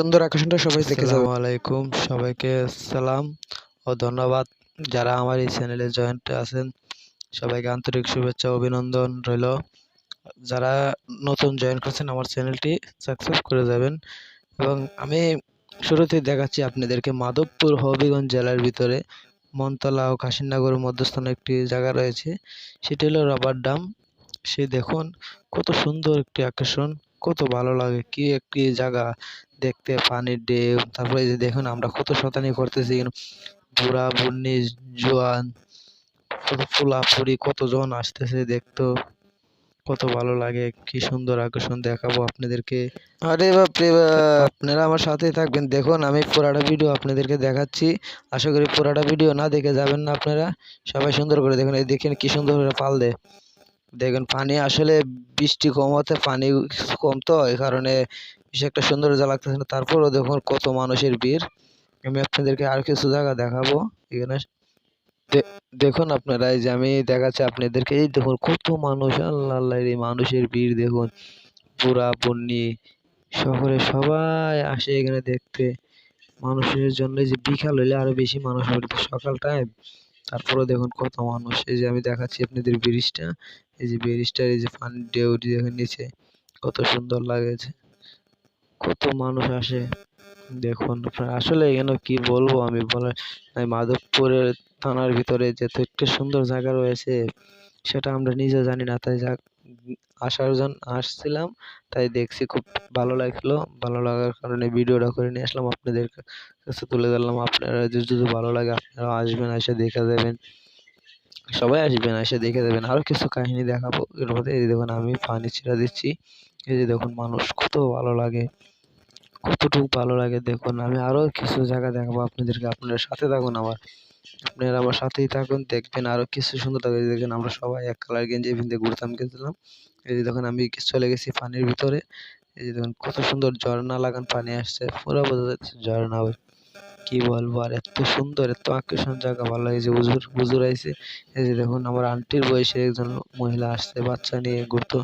সুন্দর আকর্ষণটা সবাই দেখে যাবে। আলাইকুম, সবাইকে সালাম ও ধন্যবাদ। যারা আমার এই চ্যানেলে জয়েন্ট আছেন, সবাইকে আন্তরিক শুভেচ্ছা, অভিনন্দন রইল। যারা নতুন জয়েন করছেন আমার চ্যানেলটি সাবস্ক্রাইব করে যাবেন। এবং আমি শুরুতেই দেখাচ্ছি আপনাদেরকে মাধবপুর হবিগঞ্জ জেলার ভিতরে। মনতলা ও কাশিনগরের মধ্যস্থানে একটি জায়গা রয়েছে, সেটি হলো রবার ডাম। সে দেখুন কত সুন্দর একটি আকর্ষণ, কত ভালো লাগে, কি একটি জায়গা। দেখতে পানির ঢেউ, তারপরে যে দেখুন আমরা কত শতানি করতেছি বুড়া বুড়নি জোয়ান, কত ফুলাফুরি কতজন আসতেছে দেখতো। কত ভালো লাগে, কি সুন্দর আকর্ষণ দেখাবো আপনাদেরকে। আরে বাপরে বাপ! আপনারা আমার সাথেই থাকবেন। দেখুন, আমি পুরাটা ভিডিও আপনাদেরকে দেখাচ্ছি। আশা করি পুরাটা ভিডিও না দেখে যাবেন না আপনারা। সবাই সুন্দর করে দেখুন। এই দেখেন কি সুন্দর করে পাল দেয়। দেখুন, পানি আসলে বৃষ্টি কম হতে পানি কম তো, এই কারণে বেশি একটা সুন্দর সৌন্দর্য লাগতেছে না? তারপরও দেখুন কত মানুষের ভিড়। আমি আপনাদেরকে আর কিছু জায়গা দেখাবো। এখানে দেখুন আপনারা, এই যে আমি দেখাচ্ছি আপনাদেরকে, এই দেখুন কত মানুষ, আল্লাহ আল্লাহ এই মানুষের ভিড় দেখুন। পুরা পন্নি শহরে সবাই আসে এখানে দেখতে। মানুষের জন্য যে বিকাল হইলে আরও বেশি মানুষ হবে। সকাল টাইম তারপরে দেখুন কত মানুষ। এই যে আমি দেখাচ্ছি আপনাদের ব্রিজটা। এই যে ব্রিজটার এই যে পানির ঢেউটি দেখুন নিচে, কত সুন্দর লাগেছে। কত মানুষ আসে। দেখুন আসলে এখানে কি বলব আমি নাই মাধবপুরের থানার ভিতরে যে একটা সুন্দর জায়গা রয়েছে, সেটা আমরা নিজে জানি না। তাই যাক, আসার জন্য আসছিলাম, তাই দেখছি খুব ভালো লাগল। ভালো লাগার কারণে ভিডিওটা করে নিয়ে আসলাম আপনাদের কাছে, তুলে ধরলাম। আপনারা যদি ভালো লাগে আপনারা আসবেন, এসে দেখে যাবেন সবাই আসবেন, এসে দেখে যাবেন আরও কিছু কাহিনী দেখাবো। এর মধ্যে এই দেখুন, আমি পানি ছিটা দিচ্ছি। এই যে দেখুন, মানুষ কত ভালো লাগে। কতটুকু ভালো লাগে দেখুন। আমি আরও কিছু জায়গা দেখাবো আপনাদেরকে। আপনারা সাথে থাকুন আমার আপনারা আমার সাথেই থাকুন, দেখবেন আরও কিছু সুন্দর থাকে দেখবেন আমরা সবাই এক কালার গেঞ্জি পিনতে ঘুরতাম গেছিলাম। এই যে দেখুন, আমি চলে গেছি পানির ভিতরে। এই যে দেখুন, কত সুন্দর ঝর্ণা লাগান পানি আসছে। পুরো বোঝা যাচ্ছে ঝর্ণা কি বলব আর এত সুন্দর, এত আকর্ষণ জায়গা, ভালো লাগে যে হুজুর হুজুর আইছে। এই যে দেখুন আমার আন্টির বয়সে একজন মহিলা আসছে, বাচ্চা নিয়ে ঘুরতো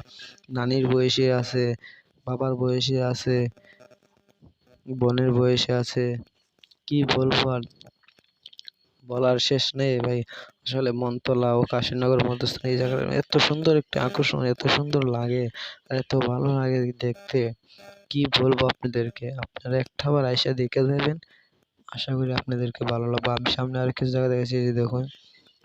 নানির বয়সে আছে, বাবার বয়সে আছে, বোনের বয়সে আছে। কি বলব আর বলার শেষ নেই ভাই। আসলে মনতলা ও কাশীনগর মধ্যস্থানে এই জায়গাটা এত সুন্দর একটা আকর্ষণ, এত সুন্দর লাগে, আর এত ভালো লাগে দেখতে। কি বলব আপনাদেরকে? আপনারা একটাবার আইসা দেখে যাবেন। আশা করি আপনাদেরকে ভালো লাগবে। আমি সামনে আর কিছু জায়গা দেখেছি যে দেখুন,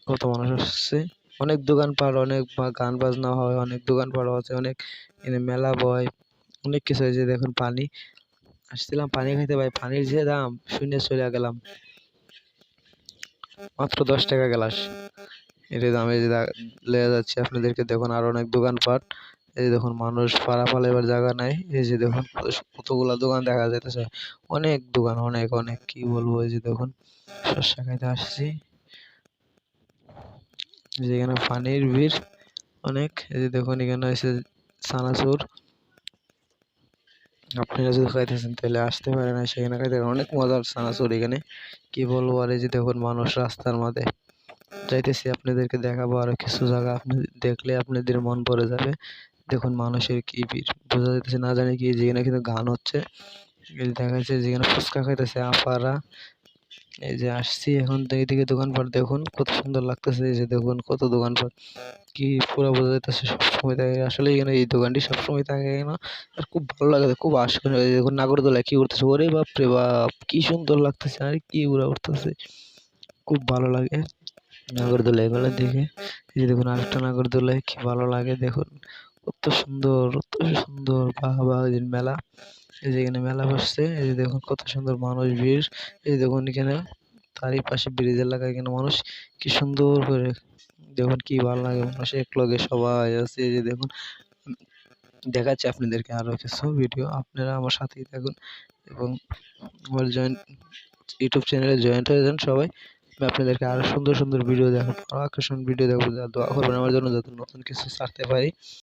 কত মানুষ আসছে। অনেক দোকানপাট, অনেক গান বাজনা হয়, অনেক দোকানপাট আছে, অনেক এখানে মেলা বয়, অনেক কিছু হয়েছে দেখুন, পানি। আসছিলাম পানি খাইতে ভাই, পানির যে দাম, শুনে চলে গেলাম। মাত্র দশ টাকা গ্লাস। এটা দামে যে যাচ্ছে, আপনাদেরকে দেখুন, আর অনেক দোকানপাট। এই দেখুন, মানুষ পাড়া পালাইবার জায়গা নাই। এই যে দেখুন, কতগুলা দোকান দেখা যাইতেছে। অনেক দোকান, অনেক অনেক, কি বলব? এই যে দেখুন শস্যা খাইতে আসছি। এই যে এখানে পানির ভিড়, অনেক। এই যে দেখুন, এখানে এসে সানাসুর আপনারা যদি খাইতেছেন, তাহলে আসতে পারেন আর সেখানে খাইতে। অনেক মজার সানাসুর এখানে। কি বলব? আর এই যে দেখুন, মানুষ রাস্তার মাঝে। যাইতেছি, আপনাদেরকে দেখাবো আরও কিছু জায়গা। আপনি দেখলে আপনাদের মন ভরে যাবে। দেখুন মানুষের কি ভিড়? বোঝা যাইতেছে না জানি কি যেখানে কিন্তু গান হচ্ছে। দেখা যাচ্ছে যেখানে ফুচকা খাইতেছে আপারা। এই যে আসছি এখন এইদিকে দোকানপাট দেখুন, কত সুন্দর লাগতেছে এই যে দেখুন, কত দোকানপাট। কি পুরো বোঝা যাইতেছে সবসময় থাকে। আসলে এখানে এই দোকানটি সবসময় থাকে না আর খুব ভালো লাগে খুব আশা এই দেখুন নাগরদোলায় কী উঠতেছে ওরে বাপ রে বাপ, কি সুন্দর লাগতেছে, আর কি উড়া উঠতেছে খুব ভালো লাগে নাগরদোলা এগুলো দেখে। এই যে দেখুন আরেকটা নাগরদোলায়, কি ভালো লাগে দেখুন। কত সুন্দর কত সুন্দর বাবা যে মেলা, এই যে এখানে মেলা বসছে, এই যে দেখুন কত সুন্দর মানুষ ভিড়, এই দেখুন এখানে তারই পাশে ব্রিজ এলাকায় এখানে মানুষ, কি সুন্দর করে, দেখুন কি ভালো লাগে মানুষ একলগে সবাই আছে, এই যে দেখুন, দেখাচ্ছি আপনাদেরকে আরও কিছু ভিডিও আপনারা আমার সাথেই থাকুন, এবং আমার জয়েন্ট ইউটিউব চ্যানেলে জয়েন্ট হয়ে যান সবাই, আমি আপনাদেরকে আরও সুন্দর সুন্দর ভিডিও দেখাবো, আকর্ষণ ভিডিও দেখাবো, যা দোয়া করবেন আমার জন্য, যাতে নতুন কিছু ছাড়তে পারি।